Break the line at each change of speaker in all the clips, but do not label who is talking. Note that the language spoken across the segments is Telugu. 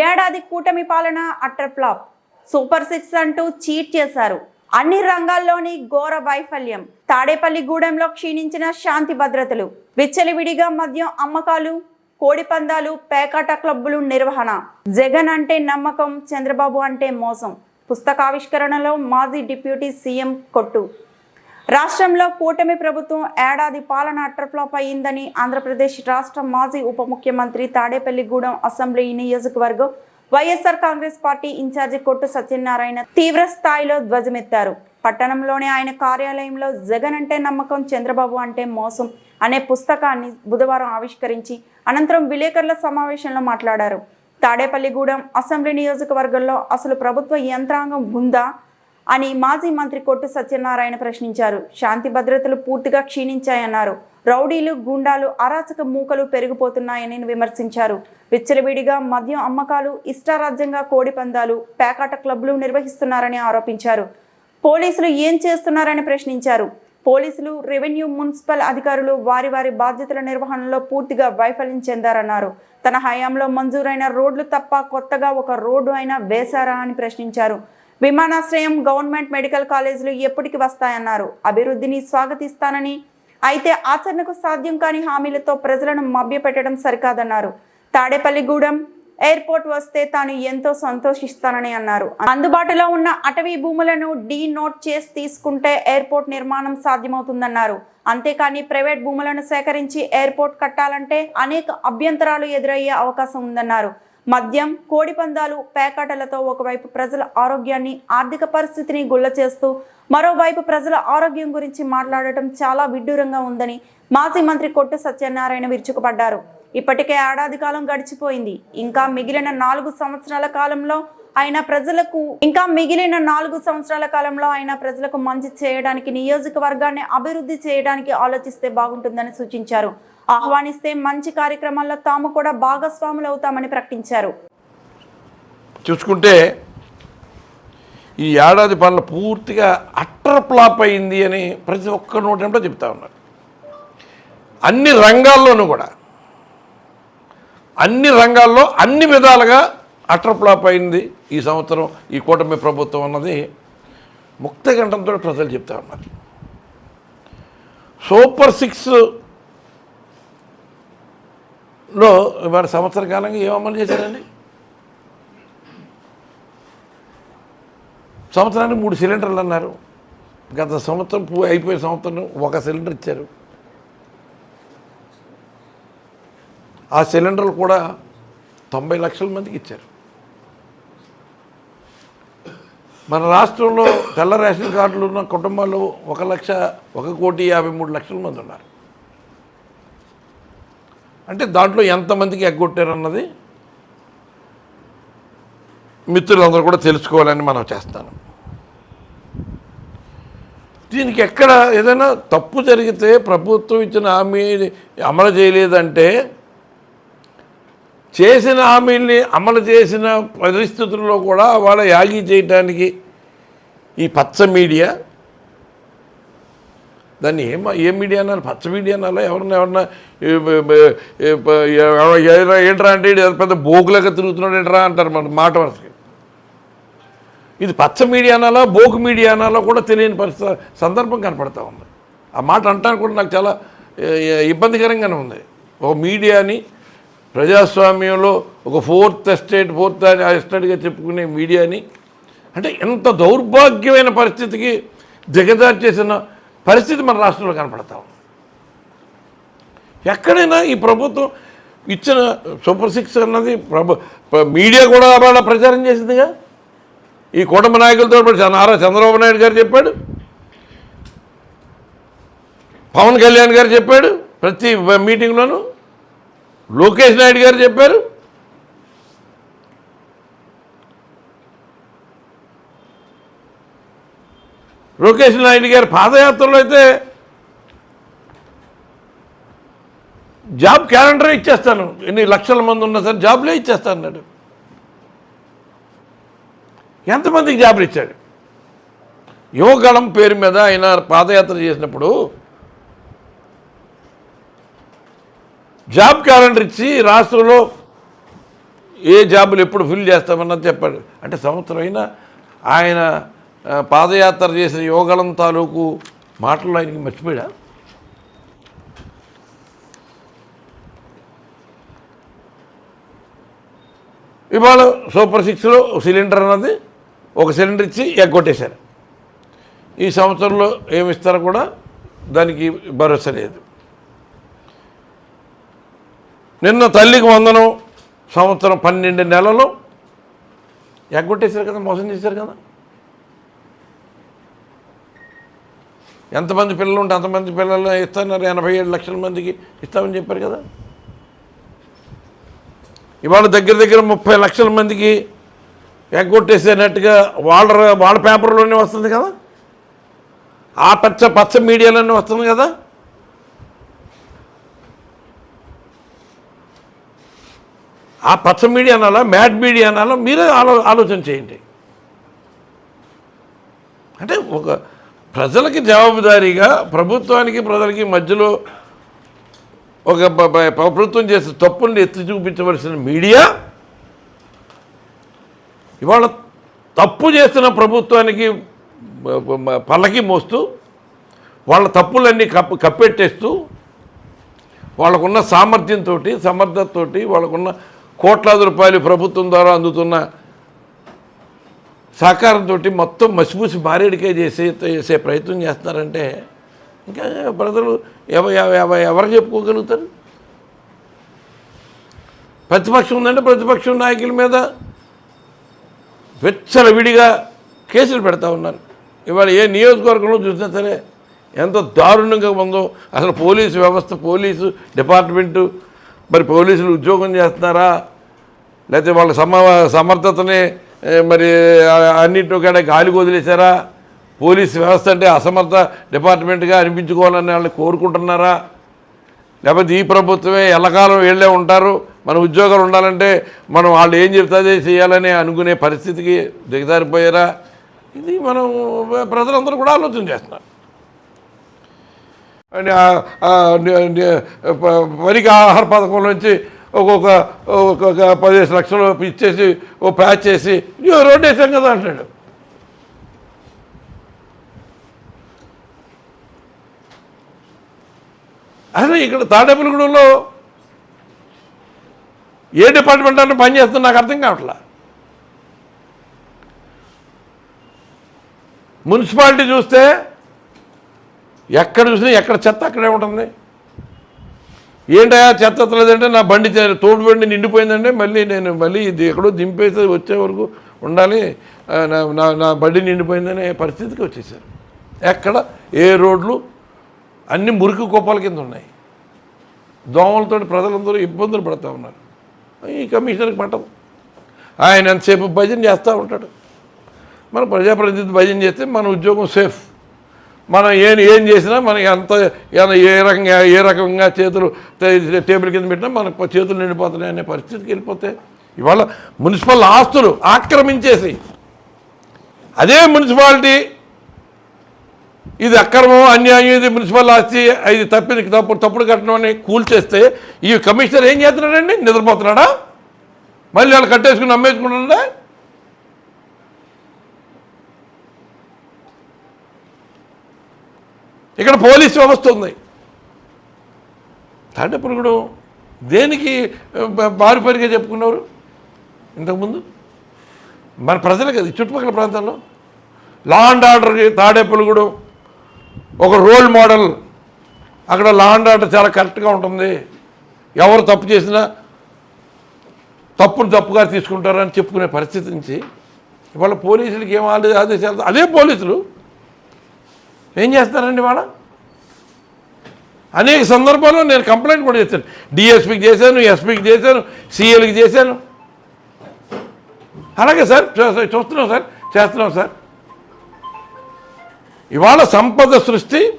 ఏడాది కూటమి పాలన అట్టర్ ఫ్లాప్. సూపర్ సిక్స్ అంటూ చీట్ చేశారు. అన్ని రంగాల్లోని ఘోర వైఫల్యం. తాడేపల్లిగూడెంలో క్షీణించిన శాంతి భద్రతలు. విచ్చలివిడిగా మద్యం అమ్మకాలు కోడి పందాలు పేకాట క్లబ్బులు నిర్వహణ. జగన్ అంటే నమ్మకం చంద్రబాబు అంటే మోసం. పుస్తకావిష్కరణలో మాజీ డిప్యూటీ సీఎం కొట్టు. రాష్ట్రంలో కూటమి ప్రభుత్వం ఏడాది పాలన అట్రఫ్లాప్ అయిందని ఆంధ్రప్రదేశ్ రాష్ట్ర మాజీ ఉప ముఖ్యమంత్రి తాడేపల్లిగూడెం అసెంబ్లీ నియోజకవర్గం వైఎస్ఆర్ కాంగ్రెస్ పార్టీ ఇన్ఛార్జి కొట్టు సత్యనారాయణ తీవ్ర స్థాయిలో ధ్వజమెత్తారు. పట్టణంలోని ఆయన కార్యాలయంలో జగన్ అంటే నమ్మకం చంద్రబాబు అంటే మోసం అనే పుస్తకాన్ని బుధవారం ఆవిష్కరించి అనంతరం విలేకరుల సమావేశంలో మాట్లాడారు. తాడేపల్లిగూడెం అసెంబ్లీ నియోజకవర్గంలో అసలు ప్రభుత్వ యంత్రాంగం ఉందా? అని మాజీ మంత్రి కొట్టు సత్యనారాయణ ప్రశ్నించారు. శాంతి భద్రతలు పూర్తిగా క్షీణించాయన్నారు. రౌడీలు గుండాలు అరాచక మూకలు పెరిగిపోతున్నాయని విమర్శించారు. విచ్చలవిడిగా మద్యం అమ్మకాలు ఇష్టారాజ్యంగా కోడి పందాలు పేకాట క్లబ్లు నిర్వహిస్తున్నారని ఆరోపించారు. పోలీసులు ఏం చేస్తున్నారని ప్రశ్నించారు. పోలీసులు రెవెన్యూ మున్సిపల్ అధికారులు వారి వారి బాధ్యతల నిర్వహణలో పూర్తిగా వైఫల్యం చెందారన్నారు. తన హయాంలో మంజూరైన రోడ్లు తప్ప కొత్తగా ఒక రోడ్డు అయినా వేశారా అని ప్రశ్నించారు. విమానాశ్రయం గవర్నమెంట్ మెడికల్ కాలేజీలు ఎప్పటికి వస్తాయన్నారు. అభివృద్ధిని స్వాగతిస్తానని. అయితే ఆచరణకు సాధ్యం కాని హామీలతో ప్రజలను మభ్యపెట్టడం సరికాదన్నారు. తాడేపల్లిగూడెం ఎయిర్పోర్ట్ వస్తే తాను ఎంతో సంతోషిస్తానని అన్నారు. అందుబాటులో ఉన్న అటవీ భూములను డీ నోట్ చేసి తీసుకుంటే ఎయిర్పోర్ట్ నిర్మాణం సాధ్యమవుతుందన్నారు. అంతేకాని ప్రైవేట్ భూములను సేకరించి ఎయిర్పోర్ట్ కట్టాలంటే అనేక అభ్యంతరాలు ఎదురయ్యే అవకాశం ఉందన్నారు. మద్యం కోడిపందాలు పేకాటలతో ఒకవైపు ప్రజల ఆరోగ్యాన్ని ఆర్థిక పరిస్థితిని గుల్ల చేస్తూ మరోవైపు ప్రజల ఆరోగ్యం గురించి మాట్లాడటం చాలా విడ్డూరంగా ఉందని మాజీ మంత్రి కొట్టు సత్యనారాయణ విరుచుకుపడ్డారు. ఇప్పటికే ఏడాది కాలం గడిచిపోయింది. ఇంకా మిగిలిన నాలుగు సంవత్సరాల కాలంలో ఆయన ప్రజలకు ఇంకా మిగిలిన నాలుగు సంవత్సరాల కాలంలో ఆయన ప్రజలకు మంచి చేయడానికి నియోజకవర్గాన్ని అభివృద్ధి చేయడానికి ఆలోచిస్తే బాగుంటుందని సూచించారు. ఆహ్వానిస్తే మంచి కార్యక్రమాల్లో తాము కూడా భాగస్వాములు అవుతామని ప్రకటించారు.
చూసుకుంటే ఈ ఏడాది పనులు పూర్తిగా అట్టర్ ఫ్లాప్ అయింది అని ప్రతి ఒక్క నోటంలో చెప్తా ఉన్నారు. అన్ని రంగాల్లోనూ కూడా అన్ని రంగాల్లో అన్ని విధాలుగా అటర్ ఫ్లాప్ అయింది ఈ సంవత్సరం ఈ కూటమి ప్రభుత్వం అన్నది. ముక్త గంటంతో ప్రజలు చెప్తా ఉన్నారు. సూపర్ సిక్స్లో ఇవాళ సంవత్సర కాలంగా ఏం అమలు చేశారండి? సంవత్సరానికి మూడు సిలిండర్లు అన్నారు. గత సంవత్సరం అయిపోయిన అయిపోయే సంవత్సరం ఒక సిలిండర్ ఇచ్చారు. ఆ సిలిండర్లు కూడా తొంభై లక్షల మందికి ఇచ్చారు. మన రాష్ట్రంలో తెల్ల రేషన్ కార్డులు ఉన్న కుటుంబాలు ఒక లక్ష ఒక కోటి యాభై మూడు లక్షల మంది ఉన్నారు. అంటే దాంట్లో ఎంతమందికి ఎగ్గొట్టారన్నది మిత్రులందరూ కూడా తెలుసుకోవాలని మనం చేస్తాను. దీనికి ఎక్కడ ఏదైనా తప్పు జరిగితే ప్రభుత్వం ఇచ్చిన హామీ అమలు చేయలేదంటే చేసిన హామీల్ని అమలు చేసిన పరిస్థితుల్లో కూడా వాళ్ళ యాగి చేయటానికి ఈ పచ్చ మీడియా దాన్ని ఏం ఏ మీడియా అన్నారు? పచ్చ మీడియా అనాలా ఎవరన్నా ఎవరన్నా ఏంట్రా అంటే పెద్ద బోకులాగా తిరుగుతున్నాడు ఏంట్రా అంటారు మన మాట వరకు ఇది పచ్చ మీడియా అనాలా బోకు మీడియా అనాలా కూడా తెలియని పరిస్థితి సందర్భం కనపడతా ఉంది. ఆ మాట అంటానికి కూడా నాకు చాలా ఇబ్బందికరంగానే ఉంది. ఒక మీడియాని ప్రజాస్వామ్యంలో ఒక ఫోర్త్ ఎస్టేట్ ఫోర్త్ ఎస్టేట్గా చెప్పుకునే మీడియాని అంటే ఎంత దౌర్భాగ్యమైన పరిస్థితికి దిగజారు చేసిన పరిస్థితి మన రాష్ట్రంలో కనపడతా ఉంది. ఎక్కడైనా ఈ ప్రభుత్వం ఇచ్చిన సూపర్ సిక్స్ అన్నది ప్రభు మీడియా కూడా వాళ్ళ ప్రచారం చేసిందిగా? ఈ కూటమి నాయకులతో పాటు నారా చంద్రబాబు నాయుడు గారు చెప్పాడు. పవన్ కళ్యాణ్ గారు చెప్పాడు ప్రతి మీటింగ్లోనూ. లోకేష్ నాయుడు గారు చెప్పారు. లోకేష్ నాయుడు గారి పాదయాత్రలో అయితే జాబ్ క్యాలెండర్ ఇచ్చేస్తాను. ఎన్ని లక్షల మంది ఉన్నా సరే జాబ్లే ఇచ్చేస్తాను అన్నాడు. ఎంతమందికి జాబులు ఇచ్చాడు? యువగళం పేరు మీద ఆయన పాదయాత్ర చేసినప్పుడు జాబ్ క్యాలెండర్ ఇచ్చి రాష్ట్రంలో ఏ జాబులు ఎప్పుడు ఫిల్ చేస్తామన్నది చెప్పాడు. అంటే సంవత్సరం అయినా ఆయన పాదయాత్ర చేసిన యోగలం తాలూకు మాటలు ఆయనకి మర్చిపోయా ఇవాళ సూపర్ సిక్స్లో సిలిండర్ అన్నది ఒక సిలిండర్ ఇచ్చి ఎగ్గొట్టేశారు. ఈ సంవత్సరంలో ఏమి ఇస్తారో కూడా దానికి భరోసా లేదు. నిన్న తల్లికి వందనం సంవత్సరం పన్నెండు నెలలు. ఎగ్గొట్టేశారు కదా మోసం చేశారు కదా. ఎంతమంది పిల్లలు ఉంటే అంతమంది పిల్లలు ఇస్తున్నారు ఎనభై ఏడు లక్షల మందికి ఇస్తామని చెప్పారు కదా. ఇవాళ దగ్గర దగ్గర ముప్పై లక్షల మందికి ఎగ్గొట్టేసేనట్టుగా వాళ్ళ వాళ్ళ పేపర్లోనే వస్తుంది కదా. ఆ పచ్చ పచ్చ మీడియాలోనే వస్తుంది కదా. ఆ పచ్చ మీడియా అనాలా మ్యాడ్ మీడియా అనాలా మీరే ఆలో ఆలోచన చేయండి. అంటే ఒక ప్రజలకి జవాబుదారీగా ప్రభుత్వానికి ప్రజలకి మధ్యలో ఒక ప్రభుత్వం చేసే తప్పుల్ని ఎత్తి చూపించవలసిన మీడియా ఇవాళ తప్పు చేస్తున్న ప్రభుత్వానికి పల్లకి మోస్తూ వాళ్ళ తప్పులన్నీ కప్పు కప్పెట్టేస్తూ వాళ్ళకున్న సామర్థ్యంతో సమర్థతతోటి వాళ్ళకున్న కోట్లాది రూపాయలు ప్రభుత్వం ద్వారా అందుతున్న సహకారంతో మొత్తం మసిపూసి మారేడికే చేసే చేసే ప్రయత్నం చేస్తున్నారంటే ఇంకా ప్రజలు ఎవరు చెప్పుకోగలుగుతారు? ప్రతిపక్షం ఉందంటే ప్రతిపక్షం నాయకుల మీద వెచ్చల విడిగా కేసులు పెడతా ఉన్నారు. ఇవాళ ఏ నియోజకవర్గంలో చూసినా సరే ఎంత దారుణంగా ఉందో అసలు పోలీసు వ్యవస్థ పోలీసు డిపార్ట్మెంటు మరి పోలీసులు ఉద్యోగం చేస్తున్నారా? లేకపోతే వాళ్ళ సమ సమర్థతని మరి ఆ- గాలికి వదిలేశారా? పోలీస్ వ్యవస్థ అంటే అసమర్థ డిపార్ట్మెంట్గా అనిపించుకోవాలని వాళ్ళు కోరుకుంటున్నారా? లేకపోతే ఈ ప్రభుత్వమే ఎల్లకాలం వీళ్ళే ఉంటారు? మన ఉద్యోగాలు ఉండాలంటే మనం వాళ్ళు ఏం చెప్తాదే చేయాలని అనుకునే పరిస్థితికి దిగజారిపోయారా? ఇది మనం ప్రజలందరూ కూడా ఆలోచన చేస్తున్నారు. పనికి వరికి ఆహార పథకం నుంచి ఒక్కొక్క ఒక్కొక్క పదిహేను లక్షలు ఇచ్చేసి ఓ ప్యాచ్ చేసి రోడ్ వేసాం కదా అంటాడు. అసలు ఇక్కడ తాడేపల్లిగూడెంలో ఏ డిపార్ట్మెంట్ అంటే పనిచేస్తుంది నాకు అర్థం కావట్లా? మున్సిపాలిటీ చూస్తే ఎక్కడ చూసినా ఎక్కడ చెత్త అక్కడే ఉంటుంది. ఏంటయా చెత్త ఎత్తలేదంటే నా బండి తోడు బండి నిండిపోయిందంటే మళ్ళీ నేను మళ్ళీ ఇది ఎక్కడో దింపేసి వచ్చే వరకు ఉండాలి. నా నా నా బండి నిండిపోయిందనే పరిస్థితికి వచ్చేసారు. ఎక్కడ? ఏ రోడ్లు? అన్ని మురికి కుప్పల కింద ఉన్నాయి. దోమలతో ప్రజలందరూ ఇబ్బందులు పడుతూ ఉన్నారు. ఈ కమిషనర్కి పట్టదు. ఆయన ఎంతసేపు భజన చేస్తూ ఉంటాడు. మన ప్రజాప్రతినిధి భజన చేస్తే మన ఉద్యోగం సేఫ్. మనం ఏం ఏం చేసినా మనకి ఎంత ఏ రకంగా ఏ రకంగా చేతులు టేబుల్ కింద పెట్టినా మనకు చేతులు నిండిపోతున్నాయి అనే పరిస్థితికి వెళ్ళిపోతే ఇవాళ మున్సిపల్ ఆస్తులు ఆక్రమించేసి అదే మున్సిపాలిటీ ఇది అక్రమం అన్యాయం ఇది మున్సిపల్ ఆస్తి ఇది తప్పింది తప్పుడు తప్పుడు కట్టడం అని కూల్చేస్తే ఈ కమిషనర్ ఏం చేస్తున్నాడండి? నిద్రపోతున్నాడా? మళ్ళీ వాళ్ళు కట్టేసుకుని అమ్మేసుకుంటున్నాడా? ఇక్కడ పోలీస్ వ్యవస్థ ఉంది. తాడేపల్లిగూడెం దేనికి బారిపరిగా చెప్పుకున్నారు? ఇంతకుముందు? మన ప్రజలు అది చుట్టుపక్కల ప్రాంతాల్లో. లా అండ్ ఆర్డర్కి తాడేపల్లిగూడెం ఒక రోల్ మోడల్ అక్కడ లా అండ్ ఆర్డర్ చాలా కరెక్ట్గా ఉంటుంది. ఎవరు తప్పు చేసినా తప్పును తప్పుగా తీసుకుంటారని చెప్పుకునే పరిస్థితి నుంచి ఇవాళ పోలీసులకి ఏం ఆదేశాలు? అదే పోలీసులు ఏం చేస్తారండి వాళ్ళ? అనేక సందర్భాల్లో నేను కంప్లైంట్ కూడా చేశాను. డిఎస్పీకి చేశాను ఎస్పీకి చేశాను సీఎల్కి చేశాను. అలాగే సార్ చూ- చూస్తున్నాం సార్ చేస్తున్నాం సార్. ఇవాళ సంపద సృష్టి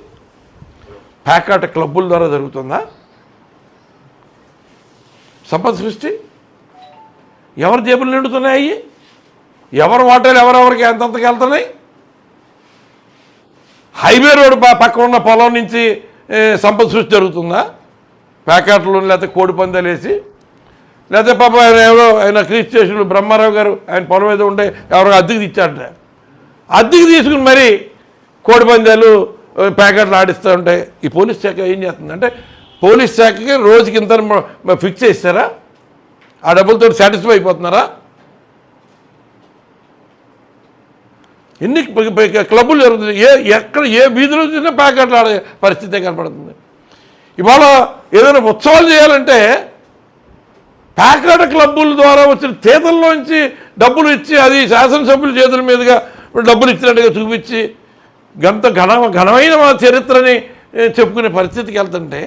ప్యాకాట క్లబ్బుల ద్వారా జరుగుతుందా? సంపద సృష్టి? ఎవరి జేబులు నిండుతున్నాయి ఎవరు ఎవరి వాటాలు ఎవరెవరికి ఎంతంతకు వెళ్తున్నాయి? హైవే రోడ్ పక్కన ఉన్న పొలం నుంచి సంపద సృష్టి జరుగుతుందా? ప్యాకెట్లు లేకపోతే కోడి పందాలు వేసి లేకపోతే పాప ఆయన ఎవరో ఆయన క్రిస్టేషన్లు బ్రహ్మారావు గారు ఆయన పొలం మీద ఉండే ఎవరో అద్దెకి ఇచ్చాడట అద్దెకి తీసుకుని మరి కోడి పందాలు ప్యాకెట్లు ఆడిస్తూ ఉంటాయి ఈ పోలీస్ శాఖ ఏం చేస్తుంది? అంటే పోలీస్ శాఖకి రోజుకి ఇంత ఫిక్స్ చేస్తారా? ఆ డబ్బులతో సాటిస్ఫై అయిపోతున్నారా? ఎన్ని క్లబ్బులు జరుగుతుంది ఏ ఎక్కడ ఏ వీధిలో చూసినా ప్యాకెట్లు ఆడే పరిస్థితే కనపడుతుంది. ఇవాళ ఏదైనా ఉత్సవాలు చేయాలంటే ప్యాకెట్ క్లబ్బుల ద్వారా వచ్చిన చేతుల్లోంచి డబ్బులు ఇచ్చి అది శాసనసభ్యుల చేతుల మీదుగా డబ్బులు ఇచ్చినట్టుగా చూపించి గంత ఘన ఘనమైన మా చరిత్రని చెప్పుకునే పరిస్థితికి వెళ్తుంటే